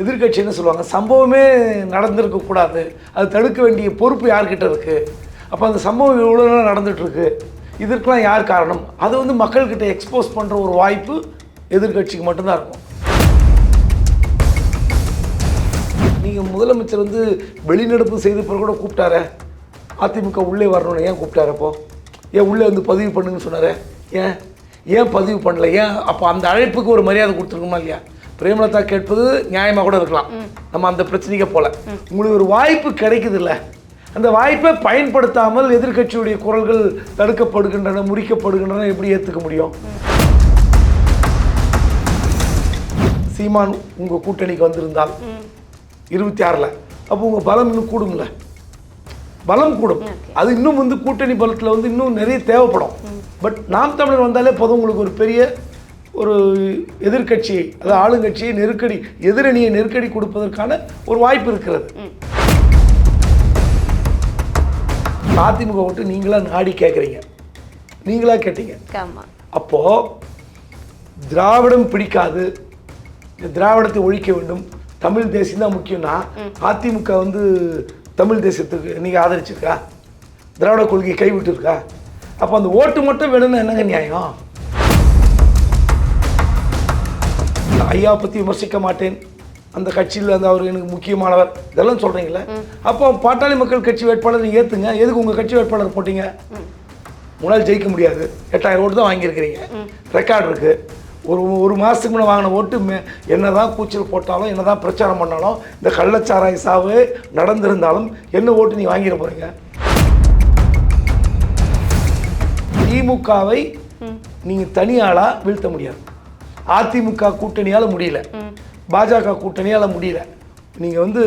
எதிர்க்கட்சி என்ன சொல்லுவாங்க. சம்பவமே நடந்திருக்க கூடாது. அது தடுக்க வேண்டிய பொறுப்பு யார்கிட்ட இருக்குது அப்போ அந்த சம்பவம் இவ்வளோ நாள் நடந்துகிட்ருக்கு இதற்கெலாம் யார் காரணம்? அது வந்து மக்கள்கிட்ட எக்ஸ்போஸ் பண்ணுற ஒரு வாய்ப்பு எதிர்க்கட்சிக்கு மட்டும்தான் இருக்கும். நீங்கள் முதலமைச்சர் வந்து வெளிநடப்பு செய்த பிறகு கூட கூப்பிட்டார? அதிமுக உள்ளே வரணும்னு ஏன் கூப்பிட்டாரு அப்போ? ஏன் உள்ளே வந்து பதிவு பண்ணுங்கன்னு சொன்னார்? ஏன்? ஏன் பதிவு பண்ணல? ஏன் அப்போ அந்த அழைப்புக்கு ஒரு மரியாதை கொடுத்துருக்குமா இல்லையா? பிரேமலதா கேட்பது நியாயமாக கூட இருக்கலாம். நம்ம அந்த பிரச்சனைக்கு போல. உங்களுக்கு ஒரு வாய்ப்பு கிடைக்குது இல்ல அந்த வாய்ப்பை பயன்படுத்தாமல் எதிர்க்கட்சியுடைய குரல்கள் தடுக்கப்படுகின்றன முறிக்கப்படுகின்றன எப்படி ஏற்றுக்க முடியும்? சீமான் உங்கள் கூட்டணிக்கு வந்திருந்தால் இருபத்தி ஆறில். அப்போ உங்கள் பலம் இன்னும் கூடும்ல? பலம் கூடும். அது இன்னும் வந்து கூட்டணி பலத்தில் வந்து இன்னும் நிறைய தேவைப்படும். பட் நாம் தமிழர் வந்தாலே போதும். உங்களுக்கு ஒரு பெரிய ஒரு எதிர்க்கட்சி அது ஆளுங்கட்சியை நெருக்கடி எதிரணியை நெருக்கடி கொடுப்பதற்கான ஒரு வாய்ப்பு இருக்கிறது. அதிமுக ஓட்டு நீங்களா நாடி கேட்குறீங்க நீங்களா கேட்டீங்க. அப்போது திராவிடம் பிடிக்காது திராவிடத்தை ஒழிக்க வேண்டும் தமிழ் தேசியம் தான் முக்கியம்னா அதிமுக வந்து தமிழ் தேசியத்துக்கு நீங்கள் ஆதரிச்சிருக்கா? திராவிட கொள்கையை கைவிட்டுருக்கா? அப்போ அந்த ஓட்டு மட்டும் வேணும்னு என்னங்க நியாயம்? ஐயா பற்றி விமர்சிக்க மாட்டேன். அந்த கட்சியில் அந்த அவர் எனக்கு முக்கியமானவர். இதெல்லாம் சொல்கிறீங்களே அப்போ பாட்டாளி மக்கள் கட்சி வேட்பாளர் நீங்கள் ஏற்றுங்க எதுக்கு உங்கள் கட்சி வேட்பாளர் போட்டீங்க? முன்னால் ஜெயிக்க முடியாது. எட்டாயிரம் ஓட்டு தான் வாங்கியிருக்கிறீங்க. ரெக்கார்டு இருக்கு. ஒரு ஒரு மாதத்துக்கு முன்னே வாங்கின ஓட்டு மே என்னதான் கூச்சல் போட்டாலும் என்னதான் பிரச்சாரம் பண்ணாலும் இந்த கள்ளச்சாராய சாவு நடந்திருந்தாலும் என்ன ஓட்டு நீ வாங்கிட போறீங்க? திமுகவை நீங்கள் தனியாளா வீழ்த்த முடியாது. அதிமுக கூட்டணியால் முடியல. பாஜக கூட்டணியால் முடியல. நீங்கள் வந்து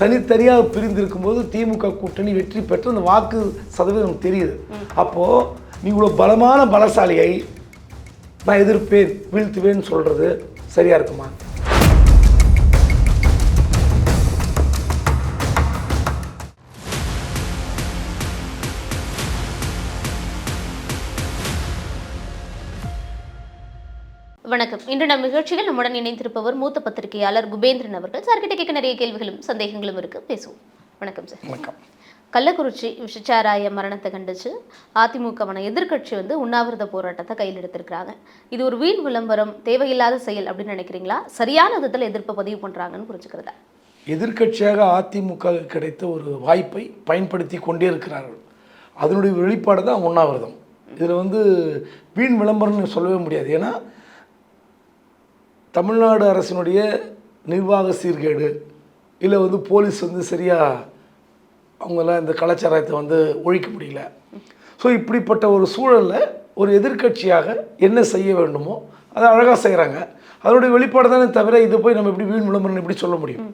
தனித்தனியாக பிரிந்து இருக்கும்போது திமுக கூட்டணி வெற்றி பெற்று அந்த வாக்கு சதவீதம் தெரியுது. அப்போது நீ இவ்வளோ பலமான பலசாலியை நான் எதிர்ப்பேன் வீழ்த்துவேன்னு சொல்கிறது சரியாக இருக்குமா? வணக்கம். இன்று நம் நிகழ்ச்சியில் நம்முடன் இணைந்திருப்பவர் மூத்த பத்திரிகையாளர் குபேந்திரன் அவர்கள். சார்கிட்ட கேட்க நிறைய கேள்விகளும் சந்தேகங்களும் இருக்கு. பேசுவோம். வணக்கம் சார் வணக்கம். கள்ளக்குறிச்சி விஷச்சாராய மரணத்தை கண்டிச்சு அதிமுகவான எதிர்க்கட்சி வந்து உண்ணாவிரத போராட்டத்தை கையில் எடுத்திருக்கிறாங்க. இது ஒரு வீண் விளம்பரம் தேவையில்லாத செயல் அப்படின்னு நினைக்கிறீங்களா? சரியான விதத்தில் எதிர்ப்பை பதிவு பண்றாங்கன்னு புரிஞ்சுக்கிறதா? எதிர்க்கட்சியாக அதிமுக கிடைத்த ஒரு வாய்ப்பை பயன்படுத்தி கொண்டே இருக்கிறார்கள். அதனுடைய வெளிப்பாடு தான் உண்ணாவிரதம். இதில் வந்து வீண் விளம்பரம்னு சொல்லவே முடியாது. ஏன்னா தமிழ்நாடு அரசினுடைய நிர்வாக சீர்கேடு இல்லை வந்து போலீஸ் வந்து சரியாக அவங்களாம் இந்த கலாச்சாரத்தை வந்து ஒழிக்க முடியல. ஸோ இப்படிப்பட்ட ஒரு சூழலில் ஒரு எதிர்க்கட்சியாக என்ன செய்ய வேண்டுமோ அதை அழகாக செய்கிறாங்க அதனுடைய வெளிப்பாடு தானே தவிர இதை போய் நம்ம எப்படி வீண் விளம்பரம் எப்படி சொல்ல முடியும்?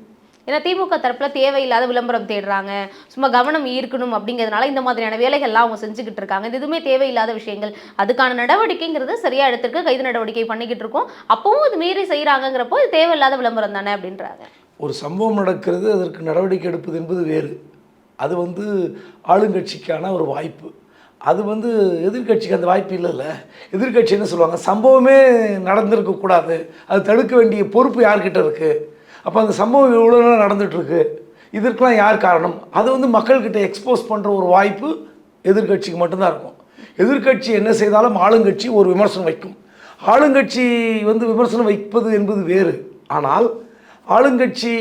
ஏன்னா திமுக தரப்புல தேவையில்லாத விளம்பரம் தேடுறாங்க. சும்மா கவனம் ஈர்க்கணும் அப்படிங்கிறதுனால இந்த மாதிரியான வேலைகள்லாம் அவங்க செஞ்சுக்கிட்டு இருக்காங்க. இது எதுவுமே தேவையில்லாத விஷயங்கள். அதுக்கான நடவடிக்கைங்கிறது சரியா எடுத்திருக்கு. கைது நடவடிக்கை பண்ணிக்கிட்டு இருக்கோம். அப்பவும் இது மீறி செய்யறாங்கிறப்போ இது தேவையில்லாத விளம்பரம் தானே அப்படின்றாங்க. ஒரு சம்பவம் நடக்கிறது அதற்கு நடவடிக்கை எடுப்பது என்பது வேறு. அது வந்து ஆளுங்கட்சிக்கான ஒரு வாய்ப்பு. அது வந்து எதிர்க்கட்சிக்கு அந்த வாய்ப்பு இல்லைல்ல. எதிர்கட்சி என்ன சொல்லுவாங்க? சம்பவமே நடந்திருக்கக்கூடாது. அது தடுக்க வேண்டிய பொறுப்பு யார்கிட்ட இருக்குது அப்போ அந்த சம்பவம் இவ்வளோ நாள் நடந்துகிட்ருக்கு இதற்கெலாம் யார் காரணம்? அது வந்து மக்கள்கிட்ட எக்ஸ்போஸ் பண்ணுற ஒரு வாய்ப்பு எதிர்க்கட்சிக்கு மட்டும்தான் இருக்கும். எதிர்க்கட்சி என்ன செய்தாலும் ஆளுங்கட்சி ஒரு விமர்சனம் வைக்கும். ஆளுங்கட்சி வந்து விமர்சனம் வைப்பது என்பது வேறு. ஆனால் ஆளுங்கட்சி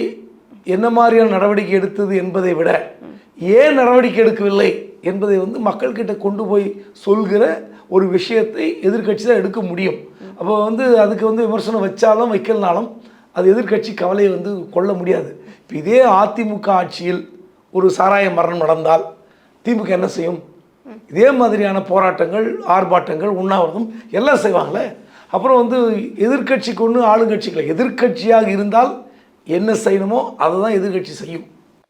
என்ன மாதிரியான நடவடிக்கை எடுத்தது என்பதை விட ஏன் நடவடிக்கை எடுக்கவில்லை என்பதை வந்து மக்கள்கிட்ட கொண்டு போய் சொல்கிற ஒரு விஷயத்தை எதிர்க்கட்சி தான் எடுக்க முடியும். அப்போ வந்து அதுக்கு வந்து விமர்சனம் வச்சாலும் வைக்கலனாலும் அது எதிர்க்கட்சி கவலையை வந்து கொள்ள முடியாது. இப்போ இதே அதிமுக ஆட்சியில் ஒரு சாராய மரணம் நடந்தால் திமுக என்ன செய்யும்? இதே மாதிரியான போராட்டங்கள் ஆர்ப்பாட்டங்கள் உண்ணாவிரதம் எல்லாம் செய்வாங்களே? அப்புறம் வந்து எதிர்க்கட்சிக்கு ஒன்று ஆளுங்கட்சிகளை எதிர்க்கட்சியாக இருந்தால் என்ன செய்யணுமோ அதை தான் எதிர்க்கட்சி செய்யும்.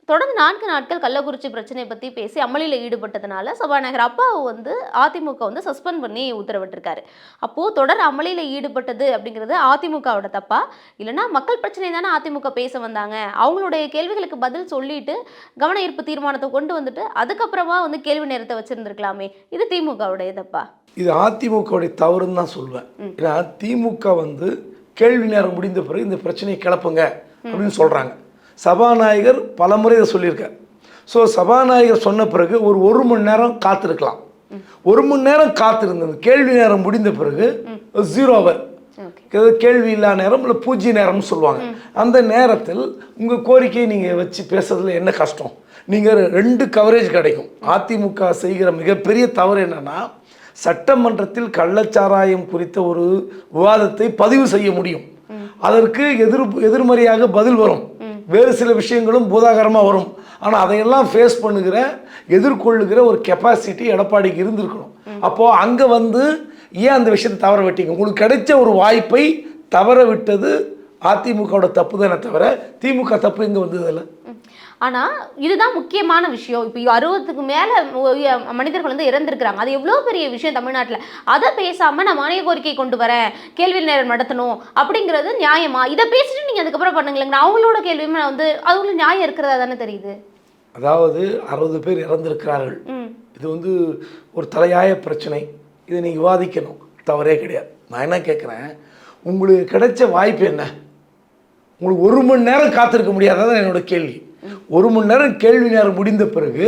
தொடர்ந்து நான்கு நாட்கள் கள்ளக்குறிச்சி பிரச்சனையை பற்றி பேசி அமளியில் ஈடுபட்டதுனால சபாநாயகர் அப்பாவு வந்து அதிமுக வந்து சஸ்பெண்ட் பண்ணி உத்தரவிட்டிருக்காரு. அப்போது தொடர் அமளியில் ஈடுபட்டது அப்படிங்கிறது அதிமுகவோட தப்பா? இல்லைன்னா மக்கள் பிரச்சனை தானே அதிமுக பேச வந்தாங்க? அவங்களுடைய கேள்விகளுக்கு பதில் சொல்லிட்டு கவன ஈர்ப்பு தீர்மானத்தை கொண்டு வந்துட்டு அதுக்கப்புறமா வந்து கேள்வி நேரத்தை வச்சிருந்திருக்கலாமே. இது திமுகவுடைய தப்பா? இது அதிமுகவுடைய தவறுன்னு தான் சொல்லுவேன் ஏன்னா திமுக வந்து கேள்வி நேரம் முடிந்த பிறகு இந்த பிரச்சனையை கிளப்புங்க அப்படின்னு சொல்கிறாங்க சபாநாயகர் பலமுறை இதை சொல்லியிருக்கார். ஸோ சபாநாயகர் சொன்ன பிறகு ஒரு ஒரு மணி நேரம் காத்திருக்கலாம். ஒரு மணி நேரம் காத்திருந்தது. கேள்வி நேரம் முடிந்த பிறகு ஜீரோ அவர் கேள்வி இல்லா நேரம் இல்லை பூஜ்ய நேரம்னு சொல்லுவாங்க. அந்த நேரத்தில் உங்கள் கோரிக்கையை நீங்கள் வச்சு பேசுறதுல என்ன கஷ்டம்? நீங்கள் ரெண்டு கவரேஜ் கிடைக்கும். அதிமுக செய்கிற மிகப்பெரிய தவறு என்னன்னா சட்டமன்றத்தில் கள்ளச்சாராயம் குறித்த ஒரு விவாதத்தை பதிவு செய்ய முடியும். அதற்கு எதிர் எதிர்மறையாக பதில் வரும். வேறு சில விஷயங்களும் பூதாகரமாக வரும். ஆனால் அதையெல்லாம் ஃபேஸ் பண்ணுகிற எதிர்கொள்ளுகிற ஒரு கெப்பாசிட்டி எடப்பாடிக்கு இருந்திருக்கணும். அப்போது அங்கே வந்து ஏன் அந்த விஷயத்தை தவற விட்டீங்க? உங்களுக்கு கிடைச்ச ஒரு வாய்ப்பை தவற விட்டது அதிமுகவோட தப்பு தானே தவிர திமுக தப்பு எங்கே வந்தது இல்லை ஆனா இதுதான் முக்கியமான விஷயம். இப்போ அறுபதுக்கு மேல மனிதர்கள் வந்து இறந்திருக்கிறாங்க. அது எவ்வளோ பெரிய விஷயம் தமிழ்நாட்டுல? அதை பேசாம நான் மானிய கோரிக்கை கொண்டு வரேன். கேள்வி நேரம் நடத்தணும் அப்படிங்கிறது நியாயமா? இதை பேசிட்டு நீங்க அதுக்கப்புறம் பண்ணுங்களேங்க அவங்களோட கேள்வியுமே வந்து அவங்களுக்கு நியாயம் இருக்கிறதா தானே தெரியுது? அதாவது அறுபது பேர் இறந்திருக்கிறார்கள். இது வந்து ஒரு தலையாய பிரச்சனை. இதை நீங்கள் விவாதிக்கணும். தவறே கிடையாது. நான் என்ன கேட்குறேன் உங்களுக்கு கிடைச்ச வாய்ப்பு என்ன? உங்களுக்கு ஒரு மணி நேரம் காத்திருக்க முடியாததான் என்னோட கேள்வி. ஒரு மணி நேரம் கேள்வி நேரம் முடிந்த பிறகு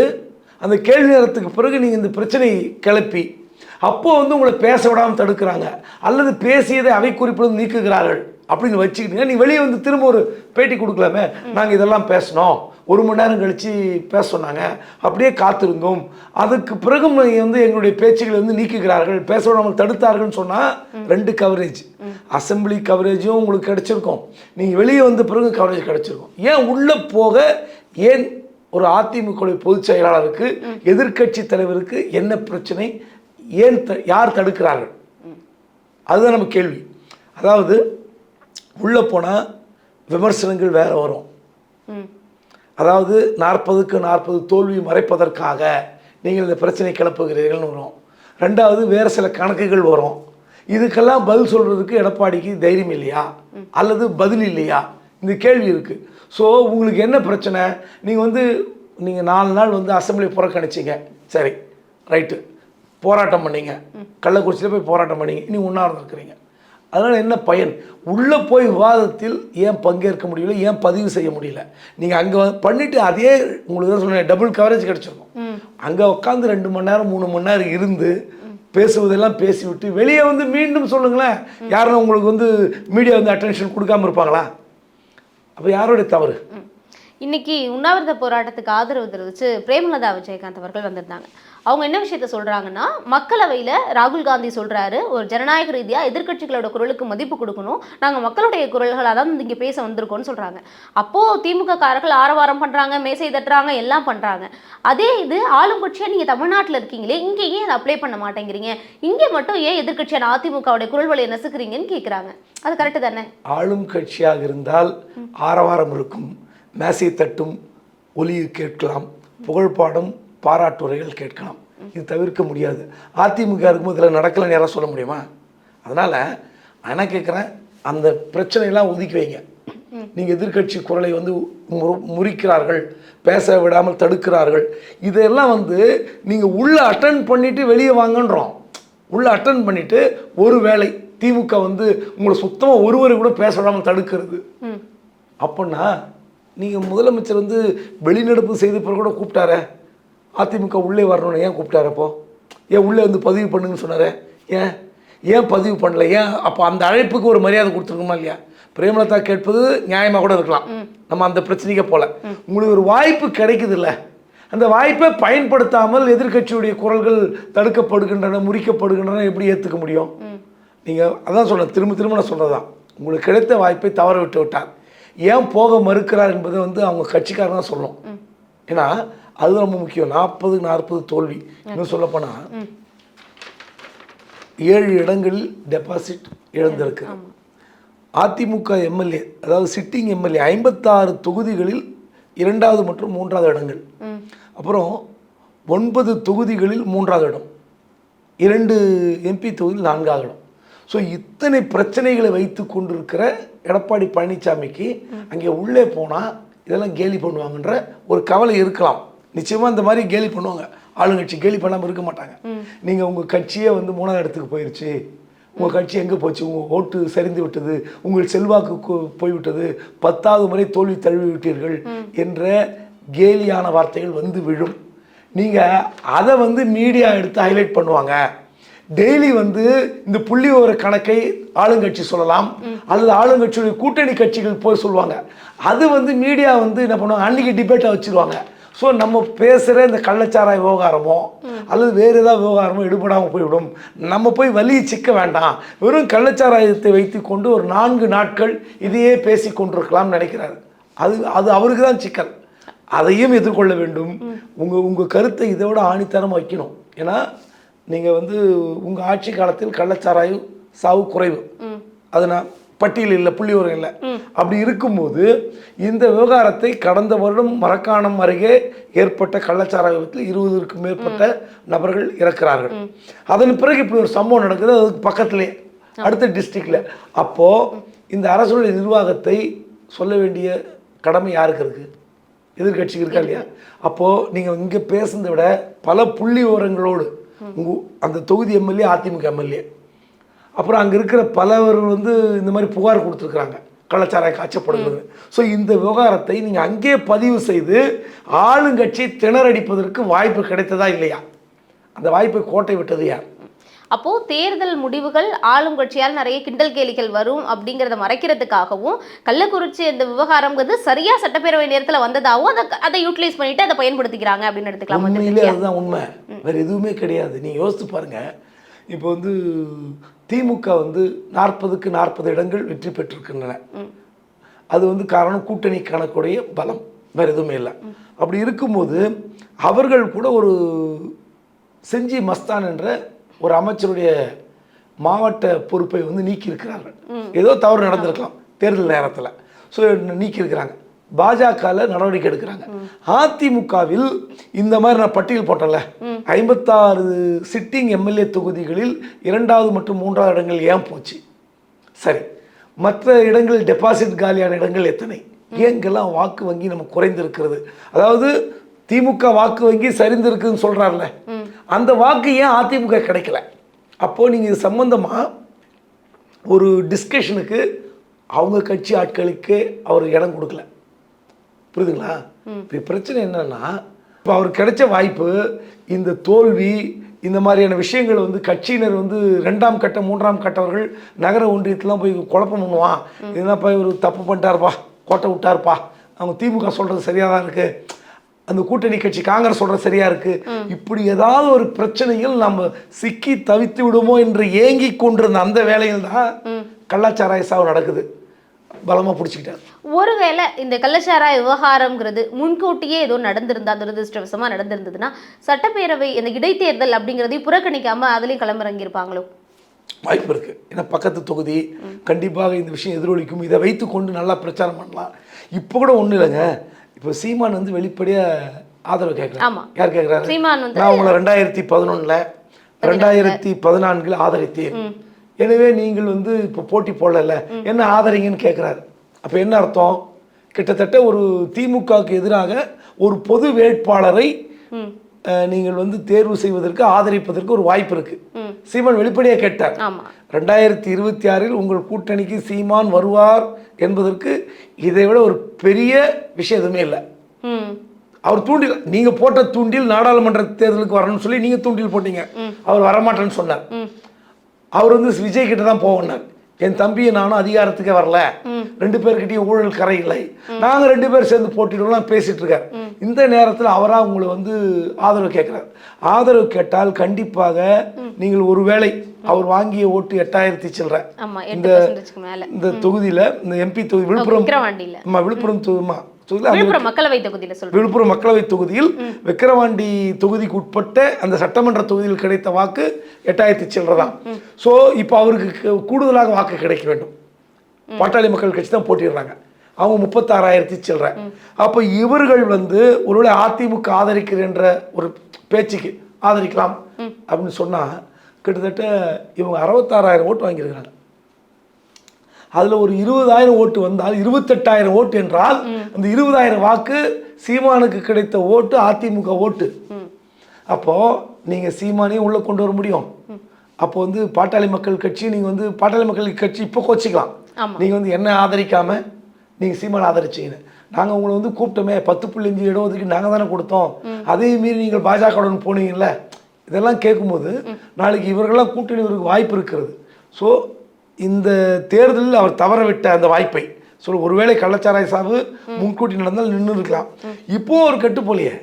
அந்த கேள்வி நேரத்துக்கு பிறகு நீங்கள் இந்த பிரச்சனையை கிளப்பி அப்போ வந்து உங்களை பேச விடாமல் தடுக்கிறாங்க. அல்லது பேசியதை அவை குறிப்பிடும் நீக்குகிறார்கள் அப்படின்னு வச்சுக்கிட்டீங்க நீ வெளியே வந்து திரும்ப ஒரு பேட்டி கொடுக்கலாமே? நாங்கள் இதெல்லாம் பேசினோம் ஒரு மணி நேரம் கழித்து பேச சொன்னாங்க. அப்படியே காத்திருந்தோம். அதுக்கு பிறகும் நீங்கள் வந்து எங்களுடைய பேச்சுகளை வந்து நீக்குகிறார்கள். பேச விடாமல் தடுத்தார்கள்னு சொன்னால் ரெண்டு கவரேஜ் அசெம்பிளி கவரேஜும் உங்களுக்கு கிடச்சிருக்கும். நீங்கள் வெளியே வந்த பிறகு கவரேஜ் கிடச்சிருக்கும். ஏன் உள்ளே போக ஏன் ஒரு அதிமுக பொதுச் செயலாளருக்கு எதிர்க்கட்சி தலைவருக்கு என்ன பிரச்சனை? ஏன் த- யார் தடுக்கிறார்கள்? அதுதான் நம்ம கேள்வி. அதாவது உள்ளே போனால் விமர்சனங்கள் வேற வரும். அதாவது நாற்பதுக்கு நாற்பது தோல்வி மறைப்பதற்காக நீங்கள் இந்த பிரச்சனை கிளப்புகிறீர்கள்னு வரும். ரெண்டாவது வேறு சில கணக்குகள் வரும். இதுக்கெல்லாம் பதில் சொல்கிறதுக்கு எடப்பாடிக்கு தைரியம் இல்லையா? அல்லது பதில் இல்லையா? இந்த கேள்வி இருக்குது ஸோ உங்களுக்கு என்ன பிரச்சனை? நீங்கள் வந்து நீங்கள் நாலு நாள் வந்து அசெம்பிளி புறக்கணிச்சிங்க. சரி ரைட்டு போராட்டம் பண்ணீங்க. கள்ளக்குறிச்சியில் போய் போராட்டம் பண்ணீங்க. இனி உண்ணாவிரதம் இருக்கிறீங்க அதனால் என்ன பயன்? உள்ளே போய் விவாதத்தில் ஏன் பங்கேற்க முடியல? ஏன் பதிவு செய்ய முடியல? நீங்கள் அங்கே பண்ணிவிட்டு அதே உங்களுக்கு தான் சொன்னேன் டபுள் கவரேஜ் கிடச்சிருக்கும். அங்கே உட்காந்து ரெண்டு மணி நேரம் மூணு மணி நேரம் இருந்து பேசுவதெல்லாம் பேசிவிட்டு வெளியே வந்து மீண்டும் சொல்லுங்களேன். யாரும் உங்களுக்கு வந்து மீடியா வந்து அட்டென்ஷன் கொடுக்காம இருப்பாங்களா? அப்போ யாருடைய தவறு? இன்னைக்கு உண்ணாவிரத போராட்டத்துக்கு ஆதரவு தெரிவித்து பிரேமலதா விஜயகாந்த் அவர்கள் வந்திருந்தாங்க. அவங்க என்ன விஷயத்த சொல்கிறாங்கன்னா மக்களவையில் ராகுல் காந்தி சொல்கிறாரு ஒரு ஜனநாயக ரீதியாக எதிர்க்கட்சிகளோட குரலுக்கு மதிப்பு கொடுக்கணும் நாங்கள் மக்களுடைய குரல்களாக தான் இங்கே பேச வந்திருக்கோம்னு சொல்கிறாங்க அப்போது திமுக காரர்கள் ஆரவாரம் பண்ணுறாங்க மேசை தட்டுறாங்க எல்லாம் பண்ணுறாங்க அதே இது ஆளும் கட்சியாக நீங்கள் தமிழ்நாட்டில் இருக்கீங்களே இங்கே ஏன் அதை அப்ளை பண்ண மாட்டேங்கிறீங்க? இங்கே மட்டும் ஏன் எதிர்க்கட்சியான அதிமுகவுடைய குரல் வழியை நசுக்கிறீங்கன்னு கேட்குறாங்க அது கரெக்டு தானே? ஆளும் கட்சியாக இருந்தால் ஆரவாரம் இருக்கும் மேசை தட்டும் ஒலியை கேட்கலாம் புகழ்பாடும் பாராட்டுரைகள் கேட்கலாம். இது தவிர்க்க முடியாது. அதிமுக இருக்கும்போது இதில் நடக்கலைன்னு யாராவது சொல்ல முடியுமா? அதனால் நான் கேட்குறேன்? அந்த பிரச்சனையெல்லாம் ஒதுக்கி வைங்க. நீங்கள் எதிர்க்கட்சி குரலை வந்து முறு- முறிக்கிறார்கள் பேச விடாமல் தடுக்கிறார்கள். இதெல்லாம் வந்து நீங்கள் உள்ளே அட்டன் பண்ணிவிட்டு வெளியே வாங்கன்றோம். உள்ளே அட்டன் பண்ணிவிட்டு ஒரு வேளை திமுக வந்து உங்களை சுத்தமாக ஒருவரை கூட பேச விடாமல் தடுக்கிறது. அப்படின்னா நீங்கள் முதலமைச்சர் வந்து வெளிநடப்பு செய்த பிறகு கூட கூப்பிட்டாரே? அதிமுக உள்ளே வரணும்னு ஏன் கூப்பிட்டாரு அப்போ? ஏன் உள்ளே வந்து பதிவு பண்ணுங்கன்னு சொன்னாரே? ஏன்? ஏன் பதிவு பண்ணல? ஏன்? அப்போ அந்த அழைப்புக்கு ஒரு மரியாதை கொடுத்துருக்கோமா இல்லையா? பிரேமலதா கேட்பது நியாயமாக கூட இருக்கலாம். நம்ம அந்த பிரச்சனைக்கே போல உங்களுக்கு ஒரு வாய்ப்பு கிடைக்குதுல்ல. அந்த வாய்ப்பை பயன்படுத்தாமல் எதிர்க்கட்சியுடைய குரல்கள் தடுக்கப்படுகின்றன முறிக்கப்படுகின்றன எப்படி ஏற்றுக்க முடியும்? நீங்கள் அதான் சொல்றேன் திரும்ப திரும்ப நான் சொல்கிறது தான் உங்களுக்கு கிடைத்த வாய்ப்பை தவற விட்டு விட்டார் ஏன் போக மறுக்கிறார் என்பதை வந்து அவங்க கட்சிக்காரங்க தான் சொல்லணும். ஏன்னா அது ரொம்ப முக்கியம். நாற்பது நாற்பது தோல்வி. இன்னும் சொல்லப்போனால் ஏழு இடங்களில் டெபாசிட் இழந்திருக்கு. அதிமுக எம்எல்ஏ அதாவது சிட்டிங் எம்எல்ஏ ஐம்பத்தாறு தொகுதிகளில் இரண்டாவது மற்றும் மூன்றாவது இடங்கள். அப்புறம் ஒன்பது தொகுதிகளில் மூன்றாவது இடம். இரண்டு எம்பி தொகுதியில் நான்காவது இடம். ஸோ இத்தனை பிரச்சனைகளை வைத்து கொண்டிருக்கிற எடப்பாடி பழனிசாமிக்கு அங்கே உள்ளே போனால் இதெல்லாம் கேலி பண்ணுவாங்கன்ற ஒரு கவலை இருக்கலாம். நிச்சயமாக இந்த மாதிரி கேலி பண்ணுவாங்க. ஆளுங்கட்சி கேலி பண்ணாமல் இருக்க மாட்டாங்க. நீங்கள் உங்கள் கட்சியே வந்து மூணாவது இடத்துக்கு போயிருச்சு. உங்கள் கட்சி எங்கே போச்சு? உங்கள் ஓட்டு சரிந்து விட்டது. உங்கள் செல்வாக்கு போய்விட்டது. பத்தாவது முறை தோல்வி தழுவி விட்டீர்கள் என்ற கேலியான வார்த்தைகள் வந்து விழும். நீங்கள் அதை வந்து மீடியா எடுத்து ஹைலைட் பண்ணுவாங்க. டெய்லி வந்து இந்த புள்ளி விவர கணக்கை ஆளுங்கட்சி சொல்லலாம். அல்லது ஆளுங்கட்சியுடைய கூட்டணி கட்சிகள் போய் சொல்லுவாங்க. அது வந்து மீடியா வந்து என்ன பண்ணுவாங்க? அன்னைக்கு டிபேட்டை வச்சிருவாங்க. ஸோ நம்ம பேசுகிற இந்த கள்ளச்சாராய விவகாரமோ அல்லது வேறு ஏதாவது விவகாரமோ எடுபடாமல் போய்விடும். நம்ம போய் வலியை சிக்க வேண்டாம். வெறும் கள்ளச்சாராயத்தை வைத்துக்கொண்டு ஒரு நான்கு நாட்கள் இதையே பேசி கொண்டிருக்கலாம்னு நினைக்கிறாரு. அது அது அவருக்கு தான் சிக்கல். அதையும் எதிர்கொள்ள வேண்டும். உங்கள் உங்கள் கருத்தை இதை விட ஆணித்தரம் வைக்கணும். ஏன்னா நீங்கள் வந்து உங்கள் ஆட்சி காலத்தில் கள்ளச்சாராயம் சாவு குறைவு. அது நான் பட்டியல் இல்லை புள்ளி உரம் இல்லை. அப்படி இருக்கும்போது இந்த விவகாரத்தை கடந்த வருடம் மரக்காணம் அருகே ஏற்பட்ட கள்ளச்சாராய விபத்தில் இருபதுக்கும் மேற்பட்ட நபர்கள் இறக்கிறார்கள். அதன் பிறகு இப்படி ஒரு சம்பவம் நடக்குது அதுக்கு பக்கத்திலே அடுத்த டிஸ்ட்ரிக்டில் அப்போது இந்த அரசுடைய நிர்வாகத்தை சொல்ல வேண்டிய கடமை யாருக்கு இருக்குது எதிர்கட்சிக்கு இருக்கா இல்லையா? அப்போது நீங்கள் இங்கே பேசுனதை விட பல புள்ளி விவரங்களோடு உங்க அந்த தொகுதி எம்எல்ஏ அதிமுக எம்எல்ஏ அப்புறம் அங்கே இருக்கிற பலவர் வந்து இந்த மாதிரி புகார் கொடுத்துருக்குறாங்க. கள்ளச்சாராய காய்ச்சப்படுகிறது ஸோ இந்த விவகாரத்தை நீங்கள் அங்கே பதிவு செய்து ஆளுங்கட்சி திணறடிப்பதற்கு வாய்ப்பு கிடைத்ததா இல்லையா? அந்த வாய்ப்பை கோட்டை விட்டது யார்? அப்போ தேர்தல் முடிவுகள் ஆளும் கட்சியால் நிறைய கிண்டல் கேலிகள் வரும் அப்படிங்கறத மறைக்கிறதுக்காகவும் கள்ளக்குறிச்சி இந்த விவகாரம்ங்கிறது சரியா சட்டப்பேரவை நேரத்துல வந்ததாகவும் அதை அதை யூட்டிலைஸ் பண்ணிட்டு அதை பயன்படுத்திக்கிறாங்க அப்படின்னு எடுத்துக்கலாம் அதுதான் உண்மை. வேற எதுவுமே கிடையாது. நீங்கள் யோசித்து பாருங்க. இப்போ வந்து திமுக வந்து நாற்பதுக்கு நாற்பது இடங்கள் வெற்றி பெற்றிருக்கின்றன. அது வந்து காரணம் கூட்டணி கணக்குடைய பலம். வேற எதுவுமே இல்லை. அப்படி இருக்கும்போது அவர்கள் கூட ஒரு செஞ்சி மஸ்தான் என்ற ஒரு அமைச்சருடைய மாவட்ட பொறுப்பை வந்து நீக்கியிருக்கிறார்கள். ஏதோ தவறு நடந்திருக்கலாம். தேர்தல் நேரத்தில். ஸோ நீக்கியிருக்கிறாங்க. பாஜகவில் நடவடிக்கை எடுக்கிறாங்க. அதிமுகவில் இந்த மாதிரி நான் பட்டியல் போட்டேன்ல. ஐம்பத்தாறு சிட்டிங் எம்எல்ஏ தொகுதிகளில் இரண்டாவது மற்றும் மூன்றாவது இடங்கள் ஏன் போச்சு? சரி. மற்ற இடங்களில் டெபாசிட் காலியான இடங்கள் எத்தனை? ஏங்கெல்லாம் வாக்கு வங்கி நம்ம குறைந்திருக்கிறது. அதாவது திமுக வாக்கு வங்கி சரிந்திருக்குன்னு சொல்கிறார்ல அந்த வாக்கு ஏன் அதிமுக கிடைக்கல? அப்போ நீங்கள் இது சம்மந்தமாக ஒரு டிஸ்கஷனுக்கு அவங்க கட்சி ஆட்களுக்கு அவர் இடம் கொடுக்கல. புரியுதுங்களா? இப்போ பிரச்சனை என்னன்னா இப்போ அவருக்கு கிடைச்ச வாய்ப்பு இந்த தோல்வி இந்த மாதிரியான விஷயங்கள் வந்து கட்சியினர் வந்து ரெண்டாம் கட்ட மூன்றாம் கட்டவர்கள் நகர ஒன்றியத்துலாம் போய் குழப்பம் பண்ணுவான். என்னப்பா இவர் தப்பு பண்ணிட்டாருப்பா கோட்டை விட்டாருப்பா? அவங்க திமுக சொல்கிறது சரியாக தான் இருக்குது அந்த கூட்டணி கட்சி காங்கிரஸ் சொல்கிறது சரியா இருக்கு. இப்படி ஏதாவது ஒரு பிரச்சனையில் நம்ம சிக்கி தவித்து விடுமோ என்று ஏங்கி கொண்டிருந்த அந்த வேலையில் தான் கள்ளச்சாராய சாவு நடக்குது. பலமாக பிடிச்சிக்கிட்டார். ஒருவேளை இந்த கள்ளச்சாராய விவகாரம்ங்கிறது முன்கூட்டியே ஏதோ நடந்திருந்தா துரதிருஷ்டவசமா நடந்திருந்ததுன்னா சட்டப்பேரவை இந்த இடைத்தேர்தல் அப்படிங்கிறதையும் புறக்கணிக்காம அதுலயும் களமிறங்கியிருப்பாங்களோ? வாய்ப்பு இருக்கு. ஏன்னா பக்கத்து தொகுதி கண்டிப்பாக இந்த விஷயம் எதிரொலிக்கும். இதை வைத்துக்கொண்டு நல்லா பிரச்சாரம் பண்ணலாம். இப்போ கூட ஒன்றும் இல்லைங்க. இப்போ சீமான் வந்து வெளிப்படையாக ஆதரவு கேட்குறாரு. ஆமா. யார் கேட்குறாரு? நான் உங்களை ரெண்டாயிரத்தி பதினொன்றில் ரெண்டாயிரத்தி பதினான்கில் ஆதரித்தேன். எனவே நீங்கள் வந்து இப்போ போட்டி போடல என்ன ஆதரிங்கன்னு கேட்குறாரு அப்போ என்ன அர்த்தம்? கிட்டத்தட்ட ஒரு திமுகவுக்கு எதிராக ஒரு பொது வேட்பாளரை நீங்கள் வந்து தேர்வு செய்வதற்கு ஆதரிப்பதற்கு ஒரு வாய்ப்பு இருக்கு. சீமான் வெளிப்படையாக கேட்டார். ரெண்டாயிரத்தி இருபத்தி ஆறில் உங்கள் கூட்டணிக்கு சீமான் வருவார் என்பதற்கு இதை விட ஒரு பெரிய விஷயம் எதுவுமே இல்லை. அவர் தூண்டில் நீங்க போட்ட தூண்டில் நாடாளுமன்ற தேர்தலுக்கு வரணும்னு சொல்லி நீங்க தூண்டில் போட்டீங்க. அவர் வரமாட்டேன்னு சொன்னார். அவர் வந்து விஜய் கிட்ட தான் போகணார் என் தம்பியை நானும் அதிகாரத்துக்கே வரல. ரெண்டு பேர்கிட்டயும் ஊழல் கரை இல்லை. நாங்க ரெண்டு பேர் சேர்ந்து போட்டிடுவோம் பேசிட்டு இருக்காரு. இந்த நேரத்தில் அவரா உங்களை வந்து ஆதரவு கேட்கிறார் ஆதரவு கேட்டால் கண்டிப்பாக நீங்கள் ஒருவேளை அவர் வாங்கிய ஓட்டு எட்டாயிரத்தி சில்லற மேல. இந்த தொகுதியில இந்த எம்பி தொகுதி விழுப்புரம் விக்கிரவாண்டியில ஆமா விழுப்புரம் தொகுதிமா விழுப்புரம் மக்களவை தொகுதியில சொல்றேன். விழுப்புரம் மக்களவை தொகுதியில் விக்கிரவாண்டி தொகுதிக்கு உட்பட்ட அந்த சட்டமன்ற தொகுதியில் கிடைத்த வாக்கு எட்டாயிரத்தி சில்லற தான். ஸோ இப்போ அவருக்கு கூடுதலாக வாக்கு கிடைக்க வேண்டும். பாட்டாளி மக்கள் கட்சி தான் போட்டிடுறாங்க அவங்க முப்பத்தாறாயிரத்தி சில்லற. அப்போ இவர்கள் வந்து ஒருவேளை அதிமுக ஆதரிக்கிறன்ற ஒரு பேச்சுக்கு ஆதரிக்கலாம் அப்படின்னு சொன்னா கிட்டத்தட்ட இவங்க அறுபத்தாறாயிரம் ஓட்டு வாங்கியிருக்காங்க அதுல ஒரு இருபதாயிரம் ஓட்டு வந்தால் இருபத்தெட்டாயிரம் ஓட்டு என்றால் அந்த இருபதாயிரம் வாக்கு சீமானுக்கு கிடைத்த ஓட்டு அதிமுக ஓட்டு. அப்போ நீங்க சீமானையும் உள்ள கொண்டு வர முடியும். அப்போ வந்து பாட்டாளி மக்கள் கட்சி நீங்கள் வந்து பாட்டாளி மக்கள் கட்சி இப்போ கோச்சிக்கலாம். நீங்கள் வந்து என்ன ஆதரிக்காம நீங்கள் சீமான் ஆதரிச்சீங்கன்னு நாங்கள் உங்களை வந்து கூப்பிட்டோமே பத்து புள்ளி அஞ்சு இடஒதுக்கீடு நாங்கள் தானே கொடுத்தோம். அதே மீறி நீங்கள் பாஜகவுடன் போனீங்கல்ல இதெல்லாம் கேட்கும்போது நாளைக்கு இவர்கள்லாம் கூட்டணி இவருக்கு வாய்ப்பு இருக்கிறது. ஸோ இந்த தேர்தலில் அவர் தவற விட்ட அந்த வாய்ப்பை. ஸோ ஒருவேளை கள்ளச்சாராய சாவு முன்கூட்டி நடந்தால் நின்று இருக்கலாம் இப்போ ஒரு கெட்டு போலியே.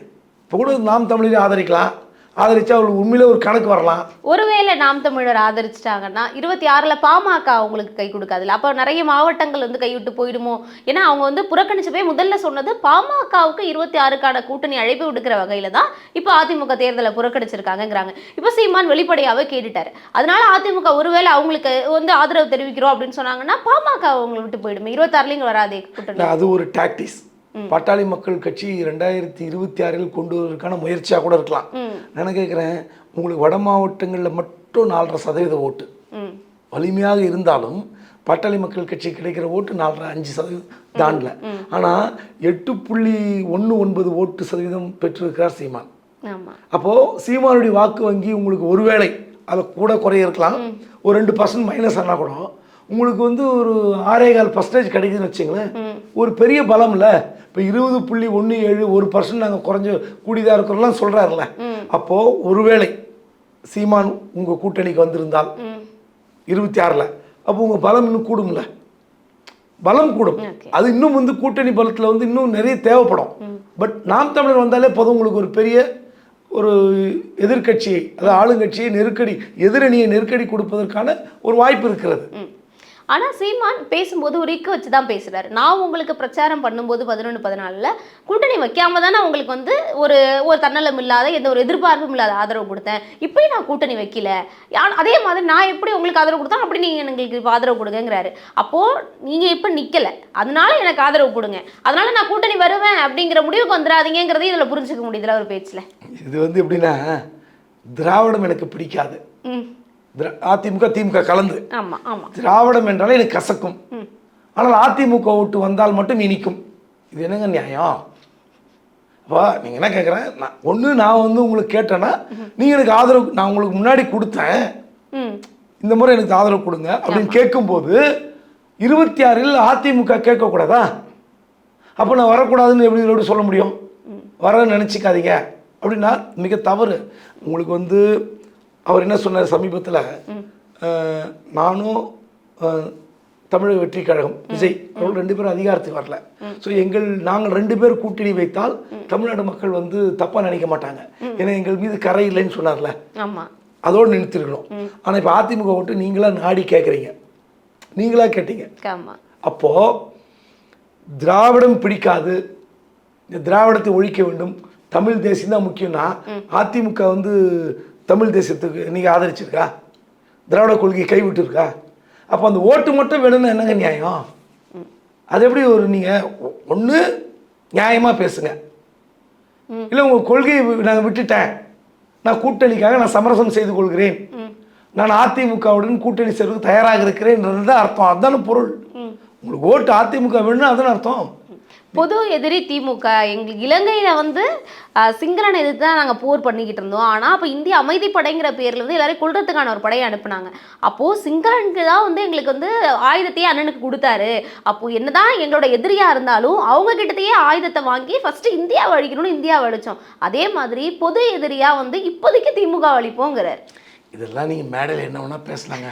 இப்போ கூட நாம் தமிழில் ஆதரிக்கலாம். ஆதரிச்சா அவங்களுக்கு உண்மையிலே ஒரு கணக்கு வரலாம். ஒருவேளை நாம் தமிழர் ஆதரிச்சிட்டாங்கன்னா இருபத்தி ஆறுல பாமக அவங்களுக்கு கை கொடுக்காதுல்ல? அப்போ நிறைய மாவட்டங்கள் வந்து கைவிட்டு போயிடுமோ? ஏன்னா அவங்க வந்து புறக்கணிச்சு போய் முதல்ல சொன்னது பாமகவுக்கு இருபத்தி ஆறுக்கான கூட்டணி அழைப்பு விடுக்கிற வகையில தான் இப்போ அதிமுக தேர்தலை புறக்கணிச்சிருக்காங்கங்கிறாங்க. இப்போ சீமான் வெளிப்படையாவே கேட்டுட்டாரு. அதனால அதிமுக ஒருவேளை அவங்களுக்கு வந்து ஆதரவு தெரிவிக்கிறோம் அப்படின்னு சொன்னாங்கன்னா பாமக அவங்களை விட்டு போயிடுமே. இருபத்தாறுலையும் வராதே கூட்டணி. அது ஒரு டாக்டிஸ் பாட்டாளி மக்கள் கட்சி ரெண்டாயிரத்தி இருபத்தி ஆறில் கொண்டு வருவதற்கான முயற்சியாக கூட இருக்கலாம். நான் கேட்குறேன் உங்களுக்கு வட மாவட்டங்களில் மட்டும் நாலரை சதவீத ஓட்டு. வலிமையாக இருந்தாலும் பாட்டாளி மக்கள் கட்சி கிடைக்கிற ஓட்டு நாலரை அஞ்சு சதவீதம் தாண்டல. ஆனால் எட்டு புள்ளி ஒன்று ஒன்பது ஓட்டு சதவீதம் பெற்றிருக்கிறார் சீமான். அப்போது சீமானுடைய வாக்கு வங்கி உங்களுக்கு ஒருவேளை அதை கூட குறைய இருக்கலாம். ஒரு ரெண்டு பர்சன்ட் மைனஸ் ஆனால் கூட. உங்களுக்கு வந்து ஒரு ஆறே கால் பர்சன்டேஜ் கிடைக்குதுன்னு வச்சுங்களேன். ஒரு பெரிய பலம்ல இப்போ இருபது புள்ளி ஒன்று ஏழு ஒரு பர்சன்ட் நாங்கள் குறைஞ்ச கூடியதாக இருக்கிறோம்லாம் சொல்கிறாருல அப்போது ஒருவேளை சீமான் உங்கள் கூட்டணிக்கு வந்திருந்தால் இருபத்தி ஆறில் அப்போ உங்கள் பலம் இன்னும் கூடும்ல? பலம் கூடும். அது இன்னும் வந்து கூட்டணி பலத்தில் வந்து இன்னும் நிறைய தேவைப்படும். பட் நாம் தமிழர் வந்தாலே போதும் உங்களுக்கு ஒரு பெரிய ஒரு எதிர்க்கட்சியை அதாவது ஆளுங்கட்சியை நெருக்கடி எதிரணியை நெருக்கடி கொடுப்பதற்கான ஒரு வாய்ப்பு இருக்கிறது. ம். ஆனா சீமான் பேசும்போது ஒரு இக்கு வச்சு தான் பேசுறாரு. நான் உங்களுக்கு பிரச்சாரம் பண்ணும்போது பதினொன்று பதினாலில் கூட்டணி வைக்காம தானே உங்களுக்கு வந்து ஒரு ஒரு தன்னலம் இல்லாத எந்த ஒரு எதிர்பார்ப்பும் இல்லாத ஆதரவு கொடுத்தேன். இப்பயும் நான் கூட்டணி வைக்கல. அதே மாதிரி நான் எப்படி உங்களுக்கு ஆதரவு கொடுத்தேன் அப்படி நீங்க எங்களுக்கு இப்ப ஆதரவு கொடுங்கங்கிறாரு. அப்போ நீங்க இப்ப நிக்கல. அதனால எனக்கு ஆதரவு கொடுங்க. அதனால நான் கூட்டணி வருவேன் அப்படிங்கிற முடிவுக்கு வந்துடாதீங்கிறதையும் இதுல புரிஞ்சுக்க முடியுதுல ஒரு பேச்சுல. இது வந்து எப்படின்னா திராவிடம் எனக்கு பிடிக்காது. அதிமுக திமுக கலந்து. திராவிடம் என்றாலே எனக்கு கசக்கும். ஆனால் அதிமுக ஓட்டு வந்தால் மட்டும் இனிக்கும் இது என்னங்க நியாயம்? அப்போ நீங்கள் என்ன கேட்குறேன் நான் ஒன்று நான் வந்து உங்களுக்கு கேட்டேன்னா நீங்கள் எனக்கு ஆதரவு நான் உங்களுக்கு முன்னாடி கொடுத்தேன். இந்த முறை எனக்கு ஆதரவு கொடுங்க அப்படின்னு கேட்கும்போது இருபத்தி ஆறில் அதிமுக கேட்கக்கூடாதா? அப்போ நான் வரக்கூடாதுன்னு எப்படி எப்படி சொல்ல முடியும்? வர நினச்சிக்காதீங்க. அப்படின்னா மிக தவறு. உங்களுக்கு வந்து அவர் என்ன சொன்னார் சமீபத்தில்? நானும் தமிழக வெற்றி கழகம் விஜய் அவர்கள் ரெண்டு பேரும் அதிகாரத்துக்கு வரல. ஸோ எங்கள் நாங்கள் ரெண்டு பேர் கூட்டணி வைத்தால் தமிழ்நாடு மக்கள் வந்து தப்பாக நினைக்க மாட்டாங்க. ஏன்னா எங்கள் மீது கரை இல்லைன்னு சொன்னார்ல. அதோடு நிறுத்திருக்கணும் ஆனால் இப்போ அதிமுக ஓட்டு நீங்களா நாடி கேட்குறீங்க நீங்களா கேட்டீங்க. அப்போது திராவிடம் பிடிக்காது. இந்த திராவிடத்தை ஒழிக்க வேண்டும். தமிழ் தேசியம் தான் முக்கியம்னா அதிமுக வந்து தமிழ் தேசியத்துக்கு நீங்கள் ஆதரிச்சிருக்கா? திராவிட கொள்கையை கைவிட்டுருக்கா? அப்போ அந்த ஓட்டு மட்டும் வேணும்னு என்னங்க நியாயம்? அது எப்படி ஒரு நீங்கள் ஒன்று நியாயமாக பேசுங்க. இல்லை உங்கள் கொள்கையை நாங்கள் விட்டுட்டேன். நான் கூட்டணிக்காக நான் சமரசம் செய்து கொள்கிறேன். நான் அதிமுகவுடன் கூட்டணி செய்வதற்கு தயாராக இருக்கிறேன்ன்றது தான் அர்த்தம். அதுதானே பொருள். உங்களுக்கு ஓட்டு அதிமுக வேணும்னா அதுன்னு அர்த்தம். பொது எதிரி திமுக எங்களுக்கு இலங்கையில வந்து சிங்களனை எதிர்த்து தான் நாங்கள் போர் பண்ணிக்கிட்டு இருந்தோம். ஆனால் அப்போ இந்திய அமைதி படைங்கிற பேர்ல வந்து எல்லாரையும் கொள்றதுக்கான ஒரு படையை அனுப்புனாங்க. அப்போ சிங்களனுக்கு தான் வந்து எங்களுக்கு வந்து ஆயுதத்தையே அண்ணனுக்கு கொடுத்தாரு. அப்போ என்னதான் எங்களோட எதிரியா இருந்தாலும் அவங்க கிட்டத்தையே ஆயுதத்தை வாங்கி ஃபர்ஸ்ட் இந்தியாவை அழிக்கணும்னு இந்தியாவை அழிச்சோம். அதே மாதிரி பொது எதிரியா வந்து இப்போதைக்கு திமுக அழிப்போங்கிறார். இதெல்லாம் நீங்கள் மேடையில் என்ன வேணால் பேசலாங்க.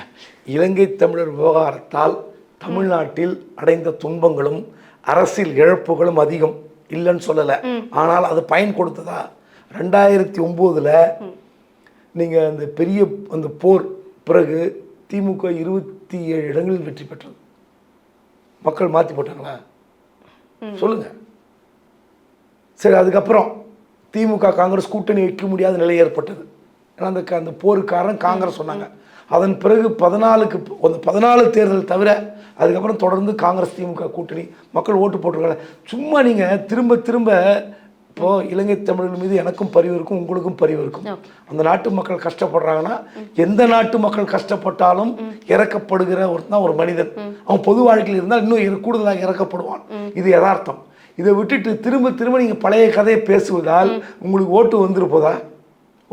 இலங்கை தமிழர் விவகாரத்தால் தமிழ்நாட்டில் அடைந்த துன்பங்களும் அரசியல் இழப்புகளும் அதிகம் இல்லைன்னு சொல்லலை. ஆனால் அது பயன் கொடுத்ததா? ரெண்டாயிரத்தி ஒம்போதில் நீங்கள் அந்த பெரிய அந்த போர் பிறகு திமுக இருபத்தி ஏழு இடங்களில் வெற்றி பெற்றது. மக்கள் மாற்றி போட்டாங்களா? சொல்லுங்க. சரி அதுக்கப்புறம் திமுக காங்கிரஸ் கூட்டணி வைக்க முடியாத நிலை ஏற்பட்டது. ஏன்னா அந்த அந்த போருக்காரன் காங்கிரஸ் சொன்னாங்க. அதன் பிறகு பதினாலுக்கு பதினாலு தேர்தல் தவிர அதுக்கப்புறம் தொடர்ந்து காங்கிரஸ் திமுக கூட்டணி மக்கள் ஓட்டு போட்டிருக்காங்க. சும்மா நீங்கள் திரும்ப திரும்ப இப்போ இலங்கை தமிழர்கள் மீது எனக்கும் பரிவு இருக்கும் உங்களுக்கும் பரிவு இருக்கும். அந்த நாட்டு மக்கள் கஷ்டப்படுறாங்கன்னா எந்த நாட்டு மக்கள் கஷ்டப்பட்டாலும் இறக்கப்படுகிற ஒரு தான் ஒரு மனிதன். அவன் பொது வாழ்க்கையில் இருந்தால் இன்னும் கூடுதலாக இறக்கப்படுவான். இது யதார்த்தம். இதை விட்டுட்டு திரும்ப திரும்ப நீங்கள் பழைய கதையை பேசுவதால் உங்களுக்கு ஓட்டு வந்துரு போதா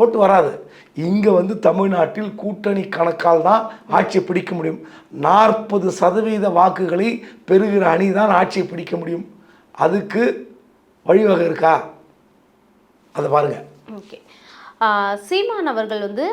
ஓட்டு வராது. இங்கே வந்து தமிழ்நாட்டில் கூட்டணி கணக்கால் தான் ஆட்சியை பிடிக்க முடியும். நாற்பது சதவீத வாக்குகளை பெறுகிற அணி தான் ஆட்சியை பிடிக்க முடியும். அதுக்கு வழிவகை இருக்கா? அதை பாருங்கள் ஓகே. சீமான் அவர்கள் வந்து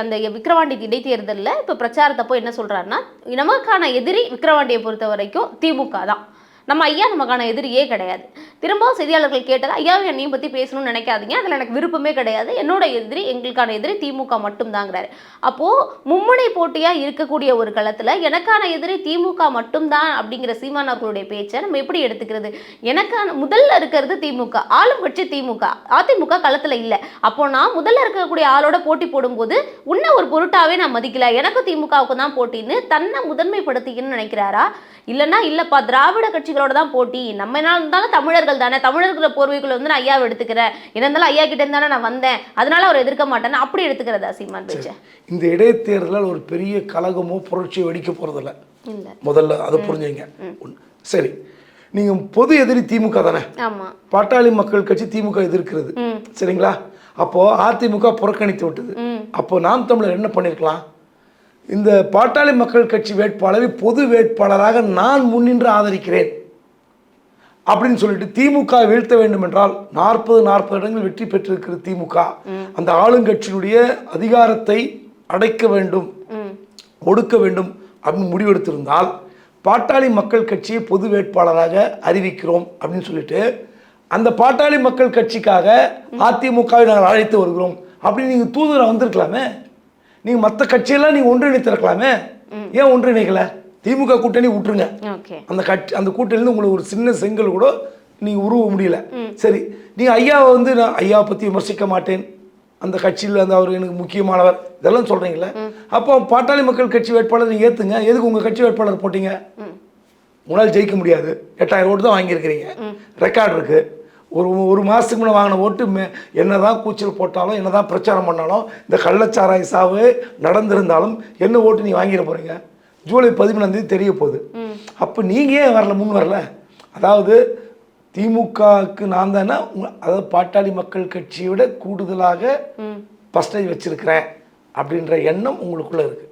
அந்த விக்கிரவாண்டி இடைத்தேர்தலில் இப்போ பிரச்சாரத்தப்போ என்ன சொல்கிறாருன்னா நமக்கான எதிரி விக்கிரவாண்டியை பொறுத்த வரைக்கும் திமுக தான். நம்ம ஐயா நமக்கான எதிரியே கிடையாது. திரும்பவும் செய்தியாளர்கள் கேட்டது ஐயாவை என்னையும் பற்றி பேசணும்னு நினைக்காதீங்க. அதில் எனக்கு விருப்பமே கிடையாது. என்னோட எதிரி எங்களுக்கான எதிரி திமுக மட்டும்தாங்கிறாரு. அப்போது மும்முனை போட்டியாக இருக்கக்கூடிய ஒரு களத்தில் எனக்கான எதிரி திமுக மட்டும்தான் அப்படிங்கிற சீமான் அவர்களுடைய பேச்சை நம்ம எப்படி எடுத்துக்கிறது? எனக்கான முதல்ல இருக்கிறது திமுக ஆளும் கட்சி திமுக அதிமுக களத்தில் இல்லை. அப்போ நான் முதல்ல இருக்கக்கூடிய ஆளோட போட்டி போடும்போது உன்ன ஒரு பொருட்டாவே நான் மதிக்கல. எனக்கும் திமுகவுக்கு தான் போட்டின்னு தன்னை முதன்மைப்படுத்திக்கணும்னு நினைக்கிறாரா? இல்லைன்னா இல்லப்பா திராவிட கட்சிகளோட தான் போட்டி. நம்ம என்ன இருந்தாலும் தமிழர்கள் தானே. தமிழர்கள் போர்வைக்குள்ள வந்து நான் ஐயாவை எடுத்துக்கிறேன். என்ன இருந்தாலும் ஐயா கிட்ட இருந்தானே நான் வந்தேன். அதனால அவர் எதிர்க்க மாட்டேன்னு அப்படி எடுத்துக்கிறதா சீமான் பேச்ச? இந்த இடைத்தேர்தலால் ஒரு பெரிய கலகமோ புரட்சியோ வெடிக்க போகிறதில்ல இல்ல. முதல்ல அதை புரிஞ்சுங்க. சரி. நீங்கள் பொது எதிரி திமுக தானே? ஆமா. பாட்டாளி மக்கள் கட்சி திமுக எதிர்க்கிறது. சரிங்களா? அப்போது அதிமுக புறக்கணித்து விட்டது. அப்போ நாம் தமிழர் என்ன பண்ணியிருக்கலாம் இந்த பாட்டாளி மக்கள் கட்சி வேட்பாளரை பொது வேட்பாளராக நான் முன்னின்று ஆதரிக்கிறேன். அப்படின்னு சொல்லிட்டு திமுக வீழ்த்த வேண்டும் என்றால் நாற்பது நாற்பது இடங்கள் வெற்றி பெற்றிருக்கிற திமுக. அந்த ஆளுங்கட்சியினுடைய அதிகாரத்தை அடைக்க வேண்டும் ஒடுக்க வேண்டும் அப்படின்னு முடிவெடுத்திருந்தால் பாட்டாளி மக்கள் கட்சியை பொது வேட்பாளராக அறிவிக்கிறோம் அப்படின்னு சொல்லிட்டு அந்த பாட்டாளி மக்கள் கட்சிக்காக அதிமுகவை நாங்கள் அழைத்து வருகிறோம். அப்படின்னு நீங்கள் தூதுவரை வந்திருக்கலாமே. நீங்கள் மற்ற கட்சியெல்லாம் நீங்கள் ஒன்றிணைத்திருக்கலாமே. ஏன் ஒன்றிணைக்கலை? திமுக கூட்டணி விட்டுருங்க. அந்த கட்சி அந்த கூட்டணியில உங்களுக்கு ஒரு சின்ன செங்கல் கூட நீங்கள் உருவ முடியல. சரி நீங்கள் ஐயாவை வந்து நான் ஐயாவை பற்றி விமர்சிக்க மாட்டேன். அந்த கட்சியில் அந்த அவர் எனக்கு முக்கியமானவர். இதெல்லாம் சொல்கிறீங்களே அப்போ பாட்டாளி மக்கள் கட்சி வேட்பாளர் நீங்கள் ஏற்றுங்க எதுக்கு உங்கள் கட்சி வேட்பாளர் போட்டீங்க? உங்களால் ஜெயிக்க முடியாது. எட்டாயிரம் ஓட்டு தான் வாங்கியிருக்கிறீங்க. ரெக்கார்ட் இருக்குது ஒரு ஒரு மாதத்துக்கு முன்னே வாங்கின ஓட்டு மே என்ன தான் கூச்சல் போட்டாலும் என்ன தான் பிரச்சாரம் பண்ணாலும் இந்த கள்ளச்சாராய சாவு நடந்திருந்தாலும் என்ன ஓட்டு நீ வாங்கிட போகிறீங்க ஜூலை பதிமூணாந்தேதி தெரிய போகுது. அப்போ நீங்கள் ஏன் வரல? முன் வரல? அதாவது திமுகவுக்கு நான் தானே அதாவது பாட்டாளி மக்கள் கட்சியை விட கூடுதலாக பர்சன்டேஜ் வச்சிருக்கிறேன் அப்படின்ற எண்ணம் உங்களுக்குள்ள இருக்கு.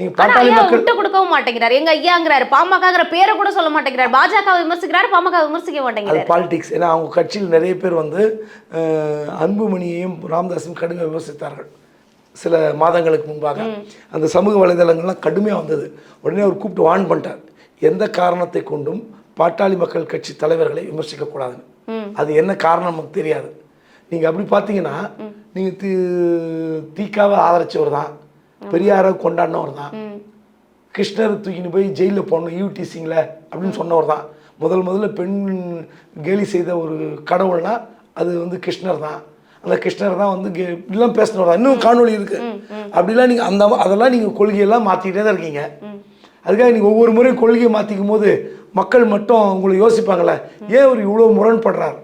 ஆனா பாட்டாளி மக்கள் விட்டு கொடுக்கவும் மாட்டேங்கிறாரு. எங்க ஐயாங்கிறாரு. பாமகங்கிற பேரை கூட சொல்ல மாட்டேங்கிறாரு. பாஜக விமர்சிக்கிறாரு பாமக விமர்சிக்க மாட்டேங்கிறாரு. பாலிடிக்ஸ் ஏன்னா அவங்க கட்சியில் நிறைய பேர் வந்து அன்புமணியையும் ராமதாஸையும் கடுமையாக விமர்சித்தார்கள். சில மாதங்களுக்கு முன்பாக அந்த சமூக வலைதளங்கள்லாம் கடுமையாக வந்தது. உடனே அவர் கூப்பிட்டு வான் பண்ணிட்டார். எந்த காரணத்தை கொண்டும் பாட்டாளி மக்கள் கட்சி தலைவர்களை விமர்சிக்கக்கூடாதுன்னு அது என்ன காரணம் நமக்கு தெரியாது. நீங்கள் அப்படி பார்த்தீங்கன்னா நீங்கள் தி தீக்காவை ஆதரிச்சவர் தான். பெரியாரை கொண்டாடினவர் தான். கிருஷ்ணர் தூக்கின்னு போய் ஜெயிலில் போடணும் யூடிசிங்கில் அப்படின்னு சொன்னவர் தான். முதல் முதல்ல பெண் கேலி செய்த ஒரு கடவுள்னா அது வந்து கிருஷ்ணர் தான். அந்த கிருஷ்ணர் தான் வந்து கே- இப்படிலாம் தான் இன்னும் காணொளி இருக்கு. அப்படிலாம் நீங்கள் அந்த அதெல்லாம் நீங்கள் கொள்கையெல்லாம் மாற்றிக்கிட்டே தான் இருக்கீங்க. அதுக்காக நீங்கள் ஒவ்வொரு முறையும் கொள்கையை மாற்றிக்கும் போது மக்கள் மட்டும் உங்களை யோசிப்பாங்கள்ல ஏன் அவர் இவ்வளோ முரண்படுறார்?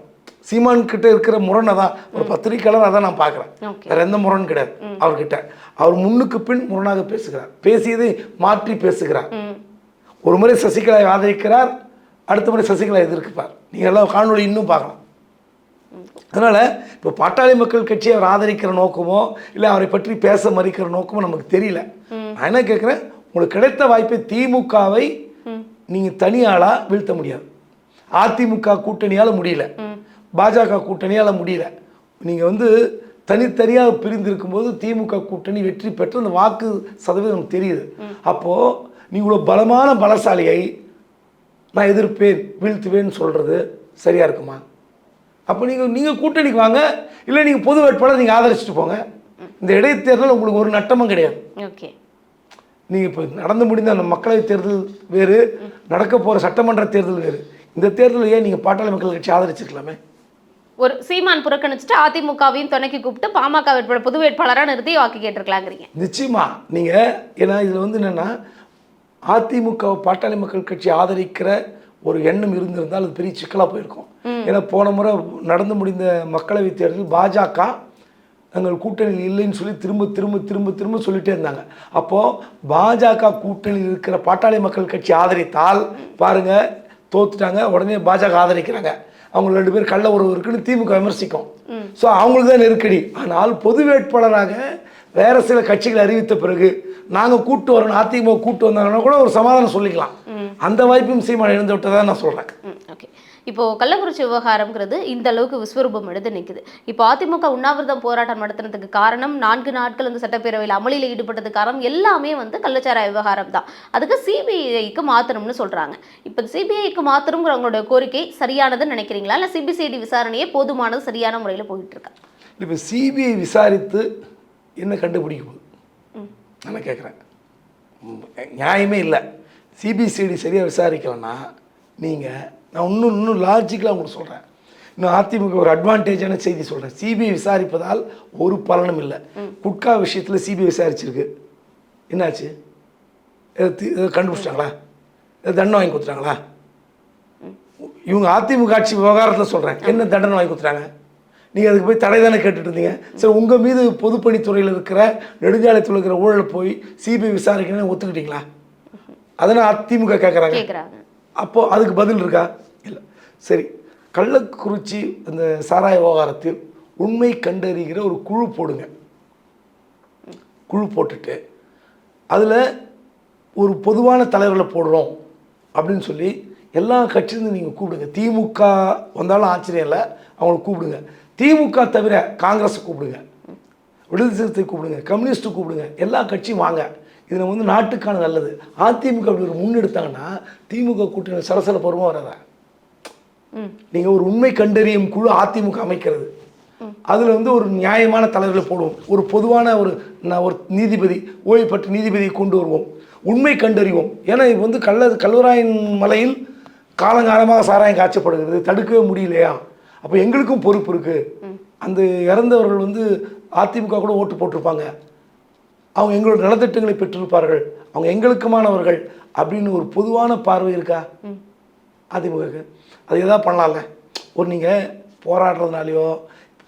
சீமான் கிட்ட இருக்கிற முரணை தான் ஒரு பத்திரிக்கையாளர் அதான் நான் பார்க்குறேன். வேற எந்த முரண் கிடையாது. அவர்கிட்ட. அவர் முன்னுக்கு பின் முரணாக பேசுகிறார். பேசியதை மாற்றி பேசுகிறார். ஒரு முறை சசிகலாவை ஆதரிக்கிறார் அடுத்த முறை சசிகலா எதிர்ப்பார் நீங்கள் எல்லாம் காணொளி இன்னும் பார்க்கலாம். அதனால் இப்போ பாட்டாளி மக்கள் கட்சியை அவர் ஆதரிக்கிற நோக்கமோ இல்லை அவரை பற்றி பேச மறுக்கிற நோக்கமோ நமக்கு தெரியல. நான் என்ன கேட்குறேன்? உங்களுக்கு கிடைத்த வாய்ப்பை திமுகவை நீங்கள் தனியாளாக வீழ்த்த முடியாது. அதிமுக கூட்டணியால் முடியல. பாஜக கூட்டணியால் முடியல. நீங்கள் வந்து தனித்தனியாக பிரிந்து இருக்கும்போது திமுக கூட்டணி வெற்றி பெற்று அந்த வாக்கு சதவீதம் நமக்கு தெரியுது. அப்போது நீ இவ்வளோ பலமான பலசாலியை நான் எதிர்ப்பேன் வீழ்த்துவேன்னு சொல்கிறது சரியாக இருக்குமா? அப்போ நீங்கள் நீங்கள் கூட்டணிக்கு வாங்க இல்லை நீங்கள் பொது வேட்பாளர் நீங்கள் ஆதரிச்சுட்டு போங்க. இந்த இடைத்தேர்தல் உங்களுக்கு ஒரு நட்டமும் கிடையாது. ஓகே. நீங்கள் இப்போ நடந்து முடிந்த அந்த மக்களவைத் தேர்தல் வேறு நடக்க போகிற சட்டமன்ற தேர்தல் வேறு. இந்த தேர்தலில் ஏன் நீங்கள் பாட்டாளி மக்கள் கட்சி ஆதரிச்சிருக்கலாமே? ஒரு சீமான் புறக்கணிச்சுட்டு அதிமுகவையும் துணைக்கு கூப்பிட்டு பாமக வேட்பாளர் பொது வேட்பாளராக நிறுத்தி வாக்கு கேட்டிருக்கலாங்கிறீங்க. நிச்சயமா. நீங்கள் ஏன்னா இதில் வந்து என்னென்னா அதிமுக பாட்டாளி மக்கள் கட்சி ஆதரிக்கிற ஒரு எண்ணம் இருந்திருந்தால் அது பெரிய சிக்கலாக போயிருக்கும். ஏன்னா போன முறை நடந்து முடிந்த மக்களவைத் தேர்தலில் பாஜக எங்கள் கூட்டணியில் இல்லைன்னு சொல்லி திரும்ப திரும்ப திரும்ப திரும்ப சொல்லிட்டே இருந்தாங்க. அப்போது பாஜக கூட்டணியில் இருக்கிற பாட்டாளி மக்கள் கட்சி ஆதரித்தால் பாருங்க தோத்துட்டாங்க உடனே பாஜக ஆதரிக்கிறாங்க. அவங்க ரெண்டு பேர் கள்ள உறவு இருக்குன்னு திமுக விமர்சிக்கும். ஸோ அவங்களுக்கு தான் நெருக்கடி. ஆனால் பொது வேட்பாளராக வேற சில கட்சிகள் அறிவித்த பிறகு நாங்கள் கூட்டு வரோம் அதிமுக கூட்டு வந்தாங்கன்னா கூட ஒரு சமாதானம் சொல்லிக்கலாம். அந்த வாய்ப்பும் சீமான் இழந்து விட்டதா நான் சொல்கிறேன் ஓகே. இப்போ கள்ளக்குறிச்சி விவகாரம்ங்கிறது இந்த அளவுக்கு விஸ்வரூபம் எடுத்து நிக்குது. இப்போ அதிமுக உண்ணாவிரதம் போராட்டம் நடத்துனதுக்கு காரணம் நான்கு நாட்கள் வந்து சட்டப்பேரவையில் அமளியில் ஈடுபட்டதுக்கு காரணம் எல்லாமே வந்து கள்ளச்சாராய விவகாரம் தான். அதுக்கு சிபிஐக்கு மாற்றணும்னு சொல்றாங்க. இப்போ சிபிஐக்கு மாற்றணுங்கிற உங்களோட கோரிக்கை சரியானதுன்னு நினைக்கிறீங்களா? இல்லை சிபிசிஐடி விசாரணையே போதுமானது சரியான முறையில் போயிட்டு இருக்கா? இப்போ சிபிஐ விசாரித்து என்ன கண்டுபிடிக்க போகுது நான் கேட்குறேன் நியாயமே இல்லை. சிபிசிஐடி சரியாக விசாரிக்கலைன்னா நீங்கள் நான் இன்னும் இன்னும் லாஜிக்கலாக உங்களுக்கு சொல்கிறேன் இன்னும் அதிமுக ஒரு அட்வான்டேஜான செய்தி சொல்கிறேன் சிபிஐ விசாரிப்பதால் ஒரு பலனும் இல்லை. குட்கா விஷயத்தில் சிபிஐ விசாரிச்சிருக்கு. என்னாச்சு? எது கண்டுபிடிச்சிட்டாங்களா? தண்டனை வாங்கி கொடுத்துட்டாங்களா? இவங்க அதிமுக ஆட்சி விவகாரத்தில் சொல்கிறேன் என்ன தண்டனை வாங்கி கொடுத்துட்டாங்க? நீங்கள் அதுக்கு போய் தடை தானே கேட்டுட்டு இருந்தீங்க. சரி உங்கள் மீது பொதுப்பணித்துறையில் இருக்கிற நெடுஞ்சாலைத்துறையில் இருக்கிற ஊழலை போய் சிபிஐ விசாரிக்கணும்னு ஒத்துக்கிட்டீங்களா? அதனால் அதிமுக கேட்குறாங்க அப்போது அதுக்கு பதில் இருக்கா? சரி கள்ளக்குறிச்சி அந்த சாராய விவகாரத்தில் உண்மை கண்டறிகிற ஒரு குழு போடுங்க. குழு போட்டுட்டு அதில் ஒரு பொதுவான தலைவர்களை போடுறோம் அப்படின்னு சொல்லி எல்லா கட்சியிலும் நீங்கள் கூப்பிடுங்க. திமுக வந்தாலும் ஆச்சரியம் இல்லை அவங்களை கூப்பிடுங்க. திமுக தவிர காங்கிரஸை கூப்பிடுங்க. விடுதலை சிறுத்தை கூப்பிடுங்க கம்யூனிஸ்ட்டு கூப்பிடுங்க எல்லா கட்சியும் வாங்க. இதில் வந்து நாட்டுக்கான நல்லது. அதிமுக அப்படி ஒரு முன்னெடுத்தாங்கன்னா திமுக கூட்டணி சலசல பருவம் வராதா? நீங்கள் ஒரு உண்மை கண்டறியும் குழு அதிமுக அமைக்கிறது. அதில் வந்து ஒரு நியாயமான தலைவர்களை போடுவோம். ஒரு பொதுவான ஒரு ஒரு நீதிபதி ஓய்வு பெற்ற நீதிபதியை கொண்டு வருவோம். உண்மை கண்டறிவோம். ஏன்னா இது வந்து கள்ள கல்வராயன் மலையில் காலங்காலமாக சாராயம் காய்ச்சப்படுகிறது. தடுக்கவே முடியலையா? அப்போ எங்களுக்கும் பொறுப்பு இருக்குது அந்த இறந்தவர்கள் வந்து அதிமுக கூட ஓட்டு போட்டிருப்பாங்க. அவங்க எங்களோட நலத்திட்டங்களை பெற்றிருப்பார்கள். அவங்க எங்களுக்குமானவர்கள் அப்படின்னு ஒரு பொதுவான பார்வை இருக்கா? அதிமுகக்கு அது எதாவது பண்ணலாம்ல. ஒரு நீங்கள் போராடுறதுனாலையோ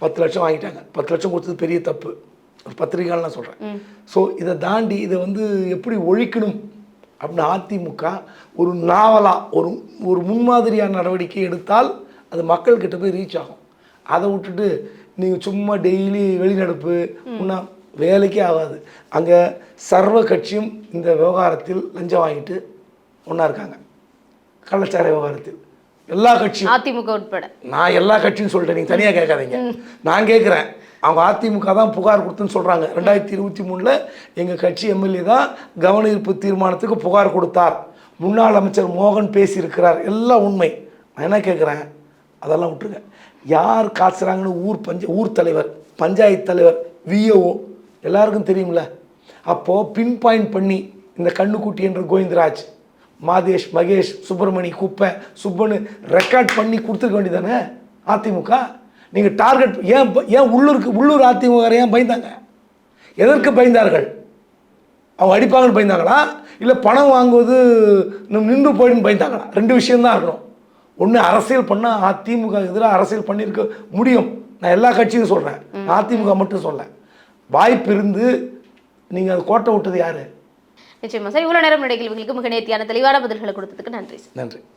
பத்து லட்சம் வாங்கிட்டாங்க. பத்து லட்சம் கொடுத்தது பெரிய தப்பு. ஒரு பத்திரிகையாளர் நான் சொல்கிறேன் ஸோ இதை தாண்டி இதை வந்து எப்படி ஒழிக்கணும்? அப்படின்னு அதிமுக ஒரு நாவலாக ஒரு ஒரு முன்மாதிரியான நடவடிக்கை எடுத்தால் அது மக்கள்கிட்ட போய் ரீச் ஆகும். அதை விட்டுட்டு நீங்கள் சும்மா டெய்லி வெளிநடப்பு முன்னா வேலைக்கே ஆகாது. அங்கே சர்வ கட்சியும் இந்த விவகாரத்தில் லஞ்சம் வாங்கிட்டு ஒன்றா இருக்காங்க. கள்ளச்சார விவகாரத்தில். எல்லா கட்சியும். அதிமுக உட்பட. நான் எல்லா கட்சியும் சொல்லிட்டேன். நீங்கள் தனியாக கேட்காதீங்க. நான் கேட்குறேன். அவங்க அதிமுக தான் புகார் கொடுத்துன்னு சொல்கிறாங்க ரெண்டாயிரத்தி இருபத்தி மூணில் எங்கள் கட்சி எம்எல்ஏ தான் கவன ஈர்ப்பு தீர்மானத்துக்கு புகார் கொடுத்தார். முன்னாள் அமைச்சர் மோகன் பேசியிருக்கிறார். எல்லாம் உண்மை. நான் என்ன கேட்குறேன்? அதெல்லாம் விட்டுருங்க. யார் காசுறாங்கன்னு ஊர் பஞ்ச ஊர் தலைவர் பஞ்சாயத்து தலைவர் விஓஓ எல்லாருக்கும் தெரியும்ல. அப்போது பின் பாயிண்ட் பண்ணி இந்த கண்ணுக்குட்டி என்ற கோவிந்தராஜ் மாதேஷ் மகேஷ் சுப்பிரமணி குப்பை சுப்பனு ரெக்கார்ட் பண்ணி கொடுத்துருக்க வேண்டியதானே அதிமுக? நீங்கள் டார்கெட் ஏன் ஏன் உள்ளூருக்கு உள்ளூர் அதிமுக ஏன் பயந்தாங்க? எதற்கு பயந்தார்கள்? அவங்க அடிப்பாங்கன்னு பயந்தாங்களா? இல்லை பணம் வாங்குவது நம்ம நின்று போயிடுன்னு பயந்தாங்களா? ரெண்டு விஷயம்தான் இருக்கணும். ஒன்று அரசியல் பண்ணால் அதிமுக எதிராக அரசியல் பண்ணியிருக்க முடியும். நான் எல்லா கட்சியும் சொல்கிறேன் அதிமுக மட்டும் சொல்ல வாய்ப்பு இருந்து நீங்கள் அது கோட்டை விட்டது யார்? நிச்சயமா சார். இவ்வளவு நேரம் நிலைகளுக்கு மிக நேர்த்தியான தெளிவான பதில்களை கொடுத்ததுக்கு நன்றி நன்றி.